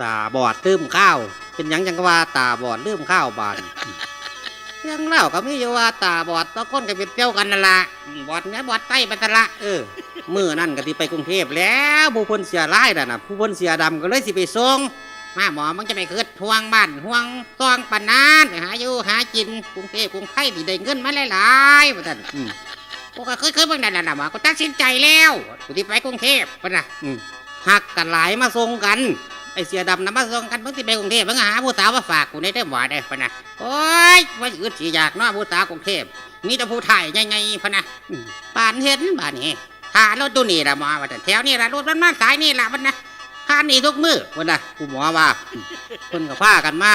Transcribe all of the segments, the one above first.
ตาบอดลืมข้าว เป็นหยังจังว่าตาบอดลืมข้าวบานเรื่องเล่าก็มีอยู่ว่าตาบอดตะก้นก็เป็นเจ้ากันนั่นละบอดเนี้ยบอดไต้บันตละเออมื่อนั่นก็ที่ไปกรุงเทพแล้วผู้พ้นเสียร้ายน่ะนะผู้พ้นเสียดำก็เลยสิไปส่งมาหมอมันจะไปคืดทวงบ้านห่วงซองปานานไปหาอยู่หากินกรุงเทพกรุงไทยที่ได้เงินมาหลายๆว่าท่าน กูก็เคยเคยเบิ่งนั่นน่ะหมากูตัดสินใจแล้วกูที่ไปกรุงเทพปะนะอืมหักกันหลายมาส่งกันไอเสียดำนะมาส่งกันเพิ่งที่ไปกรุงเทพเพิ่งหาผู้สาวมาฝากกูในเต็มหวาได้ปะนะโอ้ยว่าอึดสิอยากนาผู้สาวกรุงเทพมีแต่ผู้ไทยไงๆพะนะป่านเห็นป่านนี้หารถตัวนี้ละหมอว่าแต่แถวนี้ละรถมันมาสายนี่ละมันนะผ่านนี่ทุกมือวันนะกูหมอว่าอืมเพิ่นก็พากันมา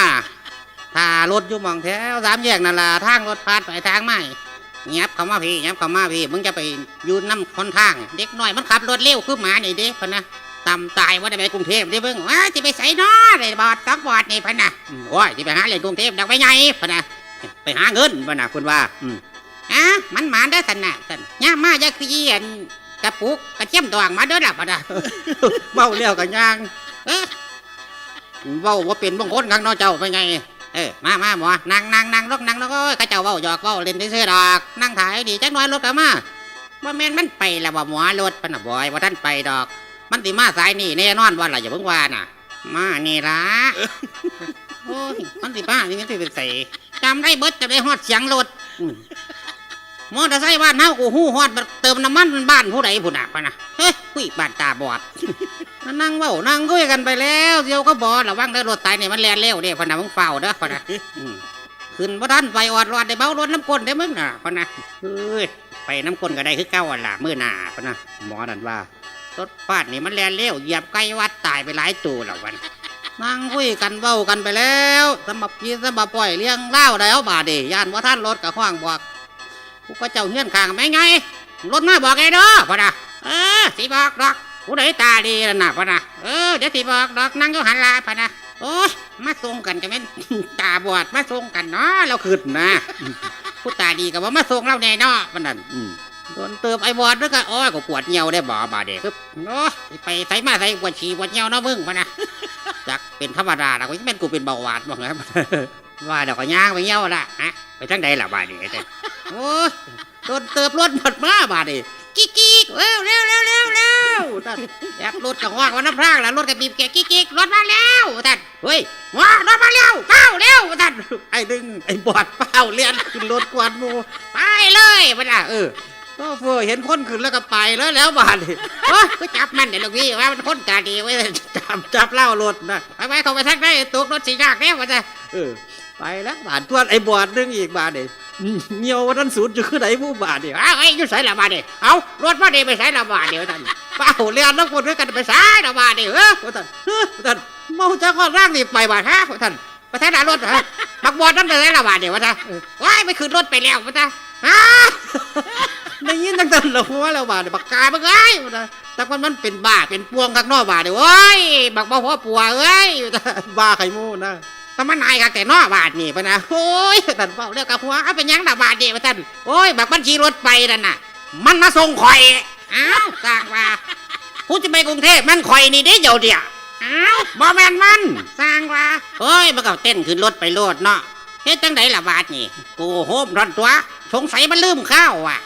ถ้ารถอยู่มองแถวสามแยกนั่นละทางรถพาดไปทางไม่ ยบเข้ามาพี่เงียบเข้ามาพี่มึงจะไปยืนน้ำคนทาง เด็กน้อยมันขับรถเร็วคือหมาหนี่เด้พนะตำตายว่าได้ไปกรุงเทพด้เบิ่งว่าจะไปใส่น้อเลยบอดตักบอดนี่พนะอืมโอ้ยจะไปหาเล่นกรุงเทพดักไปไงพนะไปหาเงินพนะคุณว่าอะมันหมานได้สนะสันย่ามมาจะขี้เกียจกระปุกกระเจียมตวงมาเด้อล่ะพนะเบาเลี้ยวกันย่างเอ้อเบ้าว่าเป็นบางคนข้างนอกเจ้าไปไง เออมามาหมอนั่งนั่งนั่งลกนั่งแล้วก็ข้าเจ้าเว้าหยอกเว้าเล่นซื่อๆดอก นั่งถ่ายดีจักหน้อยรถกลับมาว่าแม่นมันไปแล้วว่าหมอรถปะนะบอยว่าท่านไปดอก มันติมาสายนี่แน่นอนว่าอะไรอย่าเพิ่งว่าน่ะ มานี่ละโอ้ยมันติมานี่มันติเป็นใส่จำได้เบิดจะได้ฮอดเสียงรถอืมมอเตอร์ไซค์บ้านเฮากูฮู้ฮอดเติมน้ำมันบ้านผู้ใดผู้น่ะปะนะเฮ้ยคุยบ้านตาบอด นั่งเว้านั่งคุยกันไปแล้วเดี๋ยวก็บอระวังได้อรถตายเนี่ยมันแล่นเร็วเด้พะนะมึงเฝ้าเด้อพะนะอืมขึ้นบ่ทันไปออดรอดได้เบารถน้ำก้นได้อมึงน่ะพะนะเฮ้ยไปน้ำก้นก็ได้คือเก่าอะล่ะมื้อหน้าพะนะหมอนั่นว่ารถฟาดนี่มันแล่นเร็วเหยียบไก่วัดตายไปหลายตัวแล้ววันนั่งคุยกันเว้ากันไปแล้วสำหรับพี่สำหรับปล่อยเลี้ยงเล่าแล้วบาดเดย่านว่าท่านรถกับห้องบอกกูก็เจ้าเฮี้ยนข้างไม่ไงรถมาบอกไงเด้อพะนะเออสิบอกดอก ผู้ใดตาดีนั่นน่ะพะนะเออเดี๋ยวสิบอกดอกนั่งอยู่หันลาพะนะโอ้ยมาส่งกันกันแม่นตาบอดมาส่งกันเนาะเราขึ้นนะผู้ตาดีกับว่ามาส่งเราแน่เนาะมันนั่นอืมโดนเติมไอ้บอดด้วยกันโอ้ยก็ปวดเหี่ยวได้บ่บาดเด็กคือโอ้ยไปใส่มาใส่ปวดฉี่ปวดเหี่ยวเนาะมึงพะนะจักเป็นธรรมดาละกูจะเป็นกูเป็นเบาหวานบ้างครับว่าเดี๋ยวก็ย่างไปเหี่ยวละฮะไปทางใดล่ะบาดเด็กแต่โอ้ยโดนเติมรถหมดมาบาดเด็กกิ๊กกิ๊กเร็วเร็ ท่านแอบรถกับว่างวันน้ำพรางแล้วรถกับบีบแกะกิ๊กกิ๊กรถมาแล้วท่านเฮ้ยว้ารถมาแล้วเฝ้าเร็วท่านไอ้ดึงไอ้บอดเฝ้าเลียนขึ้นรถกวนหมูไปเลยมันอะเออก็เฟอเห็นคนขึ้นแล้วก็ไปแล้วแล้วบาดนี่โอ้ยก็จับมันเดี๋ยวลูกพี่ว่ามันคนตาดีไว้จับจับเล่ารถนะไปไปเขาไปทักได้ตกรถสียากแล้วมันจะเออไปแล้วบาดทวนไอ้บอดนึงอีกบาดเด้เงียววันนั้นสูตรอยู่คือไหนผู้บาดเดียวอ้าวไอ้ยู่ไสละบาดเดียวเอารถมาเดียวไปไสละบาดเดียวท่าน เป้าเรียนนักบวชด้วยกันไปไสละบาดเดียวเออท่านเออท่านเมาจากข้อร่างนี่ไปบาดฮะท่านไปแท้หนารถฮะบักบอดนั่นไปไสละบาดเดียววะท่านว้ายไปขึ้นรถไปแล้ววะท่านอ้าได้ยินตั้งแต่ละหัวแล้วบาดเดียวบักกาบักไอ้วะท่านแต่มันมันเป็นบ้าเป็นพวงข้างนอกบาดเดียวโอ้ยบักบ่พ่อปัวเอ้ยบ้าไข่มูนะทำมันนายกัแต่นอบาทนี่ปะนะโอ้ยท่านเฝ้าเรียกกับหัวเอาเป็นหยังดาบาทนี่ปะท่านโอ้ยแบบบัญชีรถไปนั่นน่ะ มันมาส่งข่อย อ้าวสร้างว่าผู้จะไปกรุงเทพมันข่อยนี่เด้เดี๋ยวเดียวอ้าวบอแมนมันสร้างว่าโอ้ยมันก็เต้นขึ้นรถไปโลดเนาะเฮ็ดจังไดล่ะบาทนี่ กูโฮมรอนตัว สงสัยมันลืมข้าวอะ